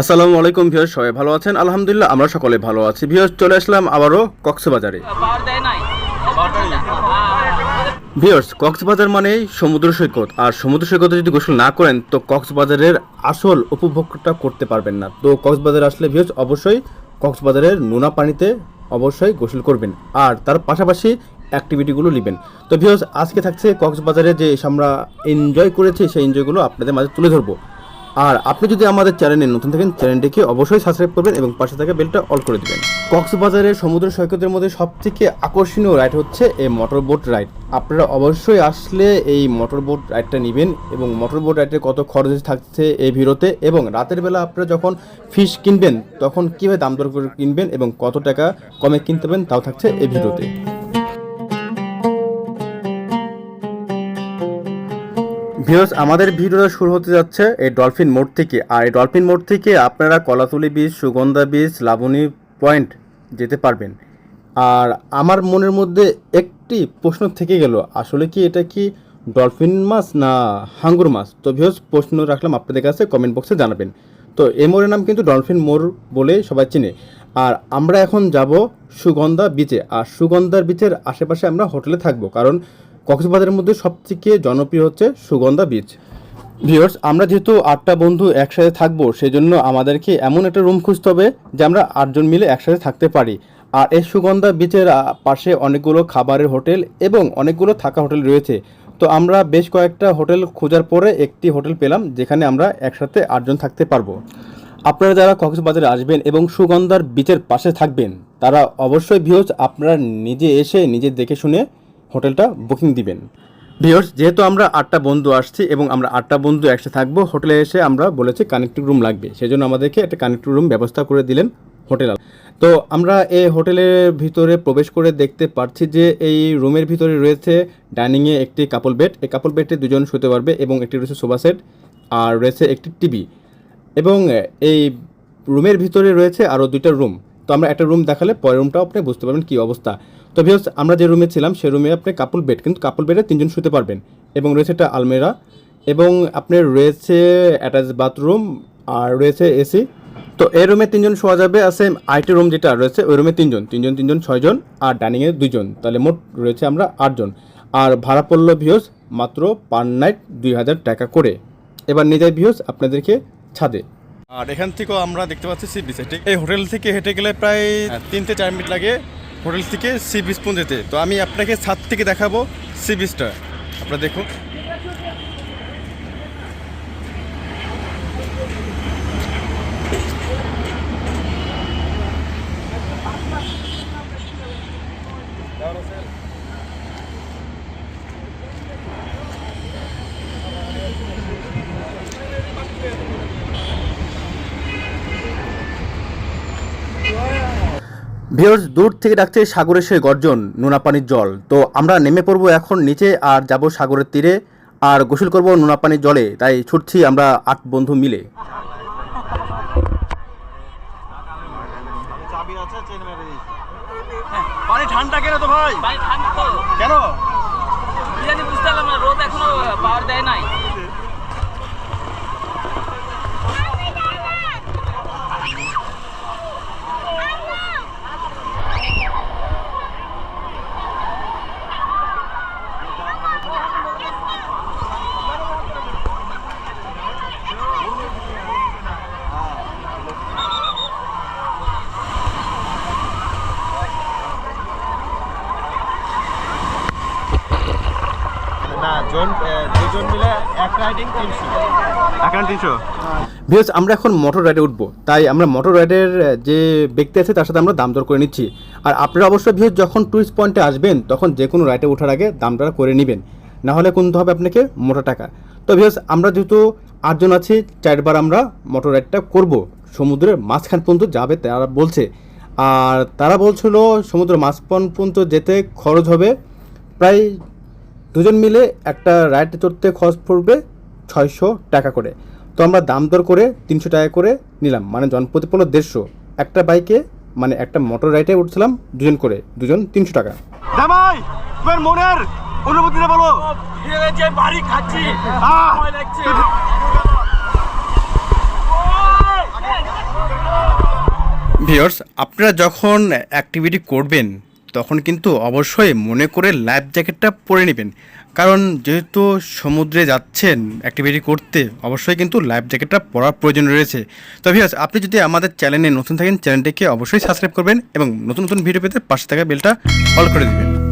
আসসালামু আলাইকুম ভিউয়ার্স, সবাই ভালো আছেন? আলহামদুলিল্লাহ, আমরা সকলে ভালো আছি। ভিউয়ার্স, চলে আসলাম আবারও কক্সবাজারে। ভিউয়ার্স, কক্সবাজার মানেই সমুদ্র সৈকত। আর সমুদ্র সৈকতে যদি গোসল না করেন, তো কক্সবাজারের আসল উপভোগটা করতে পারবেন না। তো কক্সবাজার আসলে ভিউয়ার্স, অবশ্যই কক্সবাজারের নোনা পানিতে অবশ্যই গোসল করবেন। আর তার পাশাপাশি অ্যাক্টিভিটিগুলো নেবেন। তো ভিউয়ার্স, আজকে থাকছে কক্সবাজারে যে আমরা এনজয় করেছি, সেই এনজয়গুলো আপনাদের মাঝে তুলে ধরবো। আর আপনি যদি আমাদের চ্যানেলে নতুন থাকেন, চ্যানেলটিকে অবশ্যই সাবস্ক্রাইব করবেন এবং পাশে থাকা বেলটা অল করে দিবেন। কক্সবাজারের সমুদ্র সৈকতের মধ্যে সবথেকে আকর্ষণীয় রাইড হচ্ছে এই মোটর বোট রাইড আপনারা অবশ্যই আসলে এই মোটর বোট রাইডটা নেবেন এবং মোটর বোট রাইডের কত খরচ থাকছে এই ভিডিওতে এবং রাতের বেলা আপনারা যখন ফিশ কিনবেন, তখন কীভাবে দাম দর করে কিনবেন এবং কত টাকা কমে কিনতে পারবেন, তাও থাকছে এই ভিডিওতে। ভিউস আমাদের ভিডিওটা শুরু হতে যাচ্ছে এই ডলফিন মোড় থেকে। আর এই ডলফিন মোড় থেকে আপনারা কলাতুলি বীজ সুগন্ধা বীচ লাবণী পয়েন্ট যেতে পারবেন। আর আমার মনের মধ্যে একটি প্রশ্ন থেকে গেল, আসলে কি এটা কি ডলফিন মাছ না হাঙ্গুর মাছ? তো ভিউস প্রশ্ন রাখলাম আপনাদের কাছে কমেন্ট বক্সে জানাবেন। তো এই মোড়ের নাম কিন্তু ডলফিন মোড় বলে সবাই চিনে। আর আমরা এখন যাব সুগন্ধা বিচে আর সুগন্ধার বিচের আশেপাশে আমরা হোটেলে থাকব, কারণ কক্সবাজারের মধ্যে সবথেকে জনপ্রিয় হচ্ছে সুগন্ধা বিচ ভিউয়ার্স আমরা যেহেতু আটটা বন্ধু একসাথে থাকব সেই জন্য আমাদেরকে এমন একটা রুম খুঁজতে হবে যে আমরা আটজন মিলে একসাথে থাকতে পারি। আর এই সুগন্ধা বিচের পাশে অনেকগুলো খাবারের হোটেল এবং অনেকগুলো থাকা হোটেল রয়েছে। তো আমরা বেশ কয়েকটা হোটেল খোঁজার পরে একটি হোটেল পেলাম, যেখানে আমরা একসাথে আটজন থাকতে পারব। আপনারা যারা কক্সবাজারে আসবেন এবং সুগন্ধার বিচের পাশে থাকবেন, তারা অবশ্যই ভিউজ আপনারা নিজে এসে নিজে দেখে শুনে হোটেলটা বুকিং দিবেন। ভিওর্স যেহেতু আমরা আটটা বন্ধু আসছি এবং আমরা আটটা বন্ধু একসাথে থাকব, হোটেলে এসে আমরা বলেছি কানেক্টিভ রুম লাগবে। সেজন্য আমাদেরকে একটা কানেক্টিভ রুম ব্যবস্থা করে দিলেন হোটেল। তো আমরা এই হোটেলের ভিতরে প্রবেশ করে দেখতে পাচ্ছি যে এই রুমের ভিতরে রয়েছে ডাইনিংয়ে একটি কাপল বেড এই কাপল বেডে দুজন শুতে পারবে এবং একটি রয়েছে সোফা সেট আর রয়েছে একটি টিভি এবং এই রুমের ভিতরে রয়েছে আরও দুইটা রুম তো আমরা একটা রুম দেখালে পরের রুমটাও আপনি বুঝতে পারবেন কী অবস্থা। তো ভিউস আমরা যে রুমে ছিলাম সেই রুমে আপনি কাপল বেড কিন্তু কাপল বেডে তিনজন শুতে পারবেন। এবং রয়েছে একটা আলমেরা এবং আপনার রয়েছে অ্যাটাচ বাথরুম আর রয়েছে এসি তো এই রুমে তিনজন শোয়া যাবে আর সেম আইটি রুম যেটা রয়েছে ওই রুমে তিনজন। তিনজন তিনজন ছয়জন আর ডাইনিংয়ে দুইজন। তাহলে মোট রয়েছে আমরা আটজন। আর ভাড়া পড়ল ভিউস মাত্র পার নাইট দুই হাজার টাকা করে। এবার নিয়ে যাই ভিউস আপনাদেরকে ছাদে। আর এখান থেকেও আমরা দেখতে পাচ্ছি সি বিচ ঠিক এই হোটেল থেকে হেঁটে গেলে প্রায় তিন থেকে চার মিনিট লাগে। হোটেল থেকে সি বিচ যেতে। তো আমি আপনাকে ছাদ থেকে দেখাবো সি বিচটা আপনারা দেখুন। ভিউর্স দূর থেকে ডাকছে সাগরের সেই গর্জন নোনা পানির জল। তো আমরা নেমে পড়ব এখন নিচে আর যাব সাগরের তীরে আর গোসল করব নোনা পানির জলে। তাই ছুটছি আমরা আট বন্ধু মিলে। পানি ঠান্ডা কেন তো ভাই? পানি ঠান্ডা তো। কেন? বুঝতে পারলাম না রোদ এখনও পাওয়ার দেয় নাই না জন দুজন মিলে এক রাইডিং তিনশো। একান তিনশো? ভিউস আমরা এখন মোটর রাইডে উঠবো। তাই আমরা মোটর রাইডের যে ব্যক্তি আছে তার সাথে আমরা দাম দর করে নিচ্ছি। আর আপনারা অবশ্যই ভিউস যখন টুরিস্ট পয়েন্টে আসবেন তখন যে কোনো রাইডে ওঠার আগে দাম দর করে নেবেন। না হলে কিনতে হবে আপনাকে মোটা টাকা। তো ভিউস আমরা যেহেতু আটজন আছি চারবার আমরা মোটর রাইডটা করব। সমুদ্রের মাঝখান পর্যন্ত যাবে তারা বলছে। আর তারা বলছিল সমুদ্রের মাঝখান পর্যন্ত যেতে খরচ হবে প্রায় দুজন মিলে একটা রাইড চড়তে খরচ পড়বে ছয়শো টাকা করে। তো আমরা দাম দর করে তিনশো টাকা করে নিলাম। মানে জনপ্রতি পড়ল দেড়শো। একটা বাইকে মানে একটা মোটর রাইডে উঠছিলাম দুজন করে। দুজন তিনশো টাকা। জামাই তোমার মনের অনুভূতিটা বলো। যে বাড়ি খাচ্ছি ভিউয়ার্স আপনারা যখন অ্যাক্টিভিটি করবেন তখন কিন্তু অবশ্যই মনে করে লাইফ জ্যাকেটটা পরে নেবেন। কারণ যেহেতু সমুদ্রে যাচ্ছেন অ্যাক্টিভিটি করতে, অবশ্যই কিন্তু লাইফ জ্যাকেটটা পরার প্রয়োজন রয়েছে। তো আপনি যদি আমাদের চ্যানেলে নতুন থাকেন, চ্যানেলটিকে অবশ্যই সাবস্ক্রাইব করবেন এবং নতুন নতুন ভিডিও পেতে পাশে থাকা বেলটা অল করে দিবেন।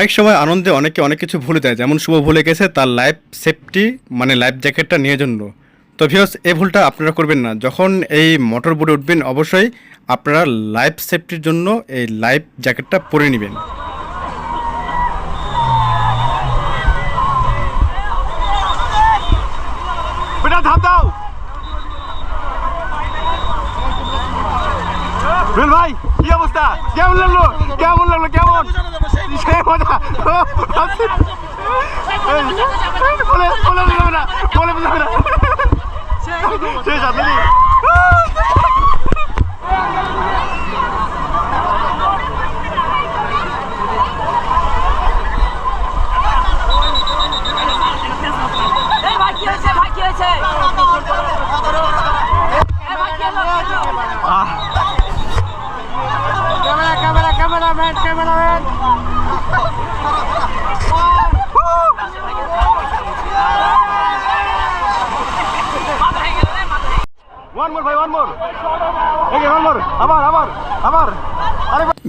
অনেক সময় আনন্দে অনেকে অনেক কিছু ভুলে যায়। যেমন শুভ ভুলে গেছে, তার লাইফ সেফটি মানে লাইফ জ্যাকেটটা নিয়ে জন্য। তো ভিওস এই ভুলটা আপনারা করবেন না। যখন এই মোটর বোর্ডে উঠবেন, অবশ্যই আপনারা লাইফ সেফটির জন্য এই লাইফ জ্যাকেটটা পরে নেবেন। রুল ভাই কি অবস্থা? কেমন লাগল? কেমন লাগল? কেমন? সেই মজা। বলে বলে না বলে না। শেষ আপনি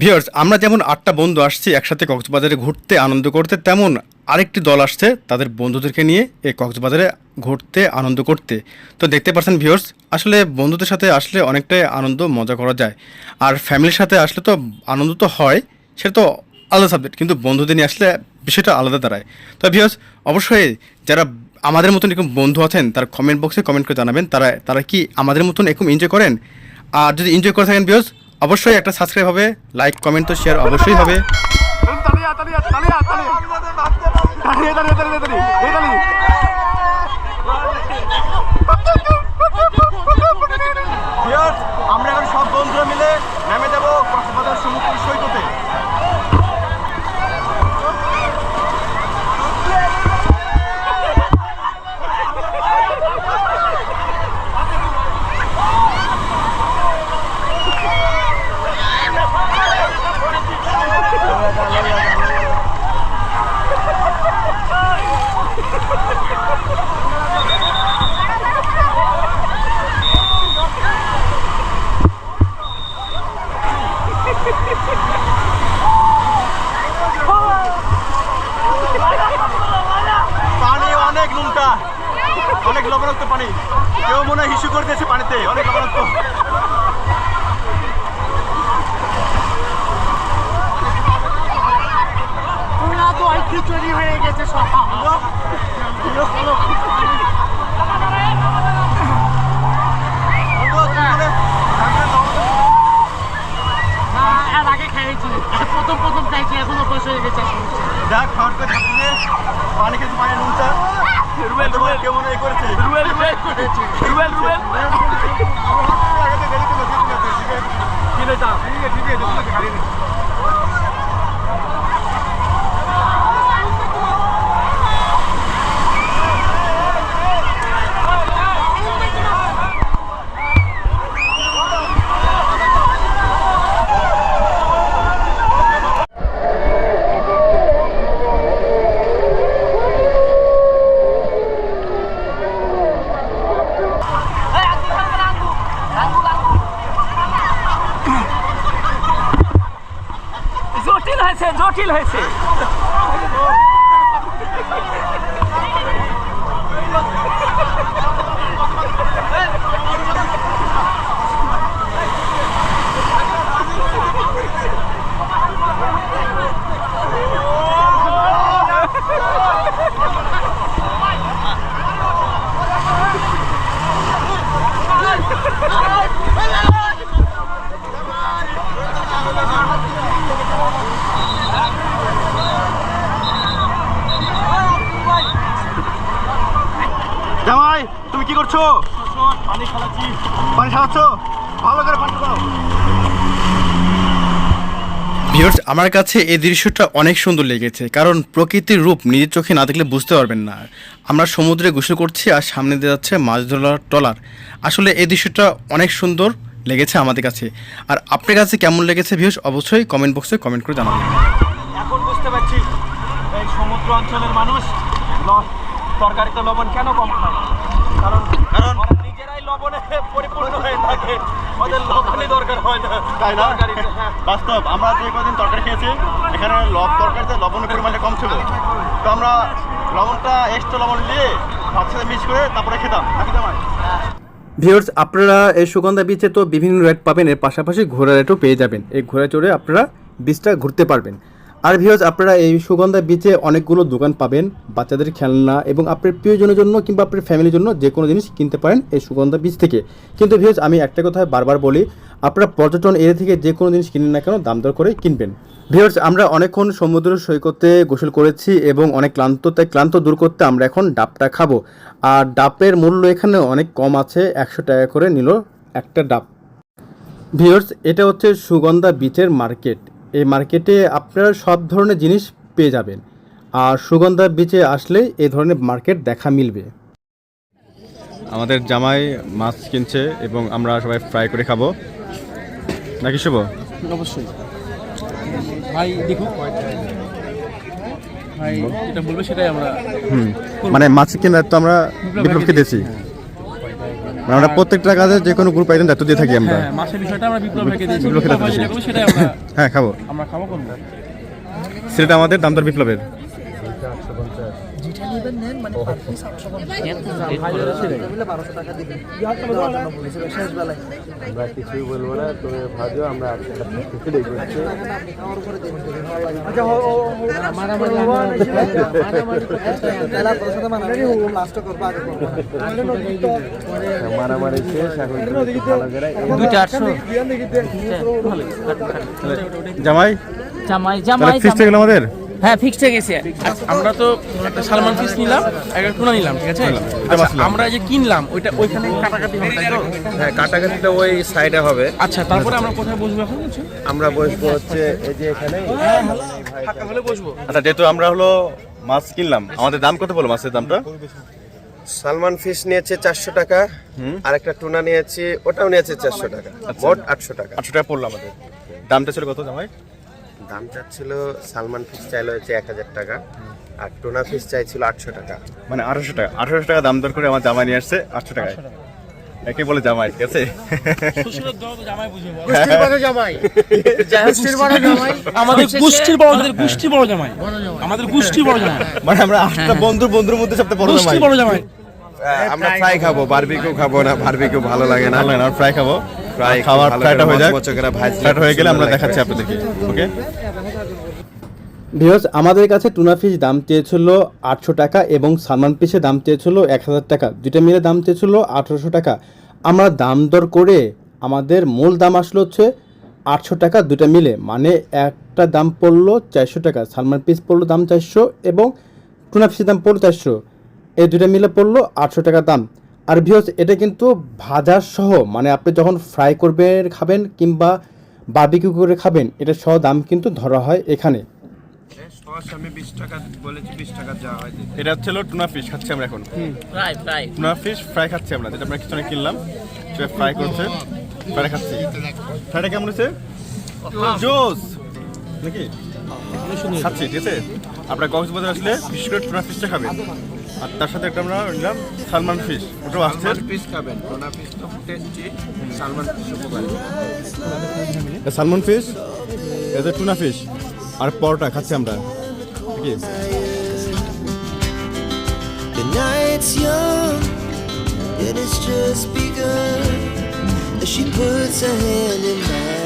ভিউয়ার্স আমরা যেমন আটটা বন্ধু আসছি একসাথে কক্সবাজারে ঘুরতে, আনন্দ করতে, তেমন আরেকটি দল আসছে তাদের বন্ধুদেরকে নিয়ে এই কক্সবাজারে ঘুরতে, আনন্দ করতে। তো দেখতে পাচ্ছেন ভিউয়ার্স আসলে বন্ধুদের সাথে আসলে অনেকটাই আনন্দ, মজা করা যায়। আর ফ্যামিলির সাথে আসলে তো আনন্দ তো হয়, সেটা তো আলাদা সাবজেক্ট কিন্তু বন্ধুদের নিয়ে আসলে বিষয়টা আলাদা দাঁড়ায়। তো ভিউয়ার্স অবশ্যই যারা আমাদের মতন এরকম বন্ধু আছেন, তারা কমেন্ট বক্সে কমেন্ট করে জানাবেন, তারা তারা কি আমাদের মতন এরকম এনজয় করেন? আর যদি এনজয় করে থাকেন ভিউয়ার্স অবশ্যই একটা সাবস্ক্রাইব হবে লাইক কমেন্ট তো শেয়ার অবশ্যই হবে। তালিয়া তালিয়া তালিয়া তালিয়া তালিয়া তালিয়া তালিয়া তালিয়া এই তালি ভিউয়ার্স আমরা এখন সব বন্ধুরা মিলে নেমে যাব কক্সবাজার সমুদ্র সৈকতে পানি অনেক নুনটা অনেক লবণাক্ত পানি কেউ মনে হয় হিসু করতেছে পানিতে অনেক লবণাক্ত। খিচুড়ি হয়ে গেছে সব প্রথম প্রথম খাইছি এখন অভ্যাস হয়ে গেছে। যাক খাওয়ার করে পানি খেতে পানি নুনটা। রুয়েল রুয়েল কেমন করেছে রুয়েল রুয়েল করেছে জটিল হয়েছে জটিল হয়েছে জামাই তুমি কি করছ পানি খাওয়াচ্ছি পানি খাওয়াচ্ছ ভালো করে পানি খাও ভিউয়ার্স আমার কাছে এই দৃশ্যটা অনেক সুন্দর লেগেছে, কারণ প্রকৃতির রূপ নিজের চোখে না দেখলে বুঝতে পারবেন না। আমরা সমুদ্রে গোসল করছি আর সামনে দিয়ে যাচ্ছে মাছ ধরার ট্রলার। আসলে এই দৃশ্যটা অনেক সুন্দর লেগেছে আমাদের কাছে। আর আপনার কাছে কেমন লেগেছে ভিউয়ার্স, অবশ্যই কমেন্ট বক্সে কমেন্ট করে জানাবেন। এখন বুঝতে পারছি এই সমুদ্র অঞ্চলের মানুষ তরকারিতে লবণ কেন কম খায়? কারণ কারণ লবণে পরিপূর্ণ হয়ে থাকে। ওদের লবণই দরকার হয় না। তাই না? বাস্তব আমরা যে কদিন তরকারি খেয়েছি এখানে লব তরকারিতে লবণের পরিমাণটা কম ছিল। তো আমরা লবণটা এক্সট্রা লবণ নিয়ে ভাতের সাথে মিক্স করে তারপরে খেতাম। নাকি জামাই? আপনারা এই সুগন্ধা বিচে তো বিভিন্ন রেট পাবেন এর পাশাপাশি ঘোড়া রেটও পেয়ে যাবেন। এই ঘোড়া চড়ে আপনারা বিচটা ঘুরতে পারবেন। আর ভিউয়ার্স আপনারা এই সুগন্ধা বিচে অনেকগুলো দোকান পাবেন, বাচ্চাদের খেলনা এবং আপনার প্রিয়জনের জন্য কিংবা আপনার ফ্যামিলির জন্য যে কোনো জিনিস কিনতে পারেন এই সুগন্ধা বিচ থেকে। কিন্তু ভিউয়ার্স আমি একটা কথা বারবার বলি, আপনারা পর্যটন এরিয়া থেকে যে কোনো জিনিস কিনেন না কেন, দাম দর করে কিনবেন। ভিউয়ার্স আমরা অনেকক্ষণ সমুদ্র সৈকতে গোসল করেছি এবং অনেক ক্লান্ত তাই ক্লান্ত দূর করতে আমরা এখন ডাবটা খাব। আর ডাবের মূল্য এখানে অনেক কম আছে, একশো টাকা করে নিল একটা ডাব। ভিউয়ার্স এটা হচ্ছে সুগন্ধা বিচের মার্কেট এই মার্কেটে আপনারা সব ধরনের জিনিস পেয়ে যাবেন। আর সুগন্ধা বিচে আসলে এই ধরনের মার্কেট দেখা মিলবে। আমাদের জামাই মাছ কিনছে এবং আমরা সবাই ফ্রাই করে খাব। নাকি শুভ? অবশ্যই। ভাই দেখুক ভাই যেটা বলবে সেটাই আমরা হুম। মানে মাছ কেনার তো আমরা বিপ্লবকে দিয়েছি। মানে আমরা প্রত্যেকটা কাজে যে কোনো গ্রুপ আইটেম দায়িত্ব দিয়ে থাকি আমরা। হ্যাঁ মাছের বিষয়টা আমরা বিপ্লব ভাইকে দিয়েছি বিপ্লব ভাই যেটা করবে সেটাই আমরা হ্যাঁ খাব। আমরা খাব কোনটা সেটা আমাদের দামদার বিপ্লবের। আমরা কিছুই বলব না তুমি ভাজো আমরা একসাথে দেখব মারামারি শেষ এখন তুমি একটু ভালো করে এই দুইটা আটশো জামাই জামাই জামাই হয়ে আমাদের হ্যাঁ ফিক্সড হয়ে গেছে। আমরা তো একটা সালমান ফিস নিলাম একটা টুনা নিলাম ঠিক আছে? আচ্ছা। আমরা যে কিনলাম ওইটা ওইখানে কাটাকাটি হবে হ্যাঁ কাটাকাটিটা ওই সাইডে হবে। আচ্ছা তারপরে আমরা কোথায় বসবো এখন আমরা বসবো হচ্ছে এই যে এখানে। ফাঁকা হলে বসবো। আচ্ছা যেহেতু আমরা হলো মাছ কিনলাম আমাদের দাম কত বলো মাছের দামটা? সালমান ফিশ নিয়েছে চারশো টাকা আর একটা টুনা নিয়েছি ওটাও নিয়েছে চারশো টাকা মোট আটশো টাকা। আটশো টাকা পড়ল আমাদের। দামটা ছিল কত জামাই? দাম চাচ্ছিল সালমান ফিশ চাইলো হচ্ছে এক হাজার টাকা আর টুনা ফিশ চাইছিল আটশো টাকা। মানে আঠারোশো টাকা আঠারোশো টাকা দাম দর করে আমার জামাই নিয়ে আসছে আটশো টাকায়। একে বলে জামাই ঠিক আছে? আমাদের গোষ্ঠীর বড় আমাদের গোষ্ঠীর বড় জামাই। আমাদের গোষ্ঠীর বড় জামাই। মানে আমরা আটটা বন্ধু বন্ধুর মধ্যে সবচেয়ে বড় জামাই। গোষ্ঠীর বড় জামাই। আমরা ফ্রাই খাব বারবিকিউ খাব না বারবিকিউ ভালো লাগে না। ভালো লাগে না ফ্রাই খাব। ফ্রাই খাওয়ার ফ্রাইটা হয়ে যাক। মচকরা ভাজি ফ্রাইটা হয়ে গেলে আমরা দেখাচ্ছি আপনাদেরকে ওকে? ভিউয়ার্স আমাদের কাছে টুনা ফিশ দাম চেয়েছিল আটশো টাকা এবং সালমান পিসের দাম চেয়েছিল এক হাজার টাকা। দুইটা মিলে দাম চেয়েছিল আঠারোশো টাকা। আমরা দাম দর করে আমাদের মূল দাম আসলো হচ্ছে আটশো টাকা দুটা মিলে। মানে একটা দাম পড়ল চারশো টাকা সালমান পিস পড়ল দাম চারশো এবং টুনা ফিসের দাম পড়ল চারশো। এই দুটো মিলে পড়ল আটশো টাকা দাম। আর ভিওস এটা কিন্তু ভাজার সহ মানে আপনি যখন ফ্রাই করবেন খাবেন কিংবা বাবিকিউ করে খাবেন এটা সহ দাম কিন্তু ধরা হয় এখানে। আমি বিশ টাকা বলেছি বিশ টাকা যাওয়া হয় এটা হচ্ছে টুনা ফিশ খাচ্ছি আমরা এখন। Fry fry tuna fish fry খাচ্ছি আমরা যেটা আমরা কিছু কিনলাম সেটা ফ্রাই করছে ফ্রাই খাচ্ছি। ফ্রাইটা কেমন জোস নাকি? খাচ্ছি ঠিক আছে? আপনার কক্সবাজার আসলে বিশেষ করে টুনা ফিশটা খাবেন। আর তার সাথে একটা আমরা নিলাম সালমান ফিশ। ওটাও আসছে। সালমান ফিশ খাবেন। টোনা ফিশ তো টেস্টি সালমান ফিশ উপকারী। এটা ফিশ এটা টুনা ফিশ আর পরোটা খাচ্ছি আমরা। আছে The night's young, and it's just begun. As she puts her hand in mine.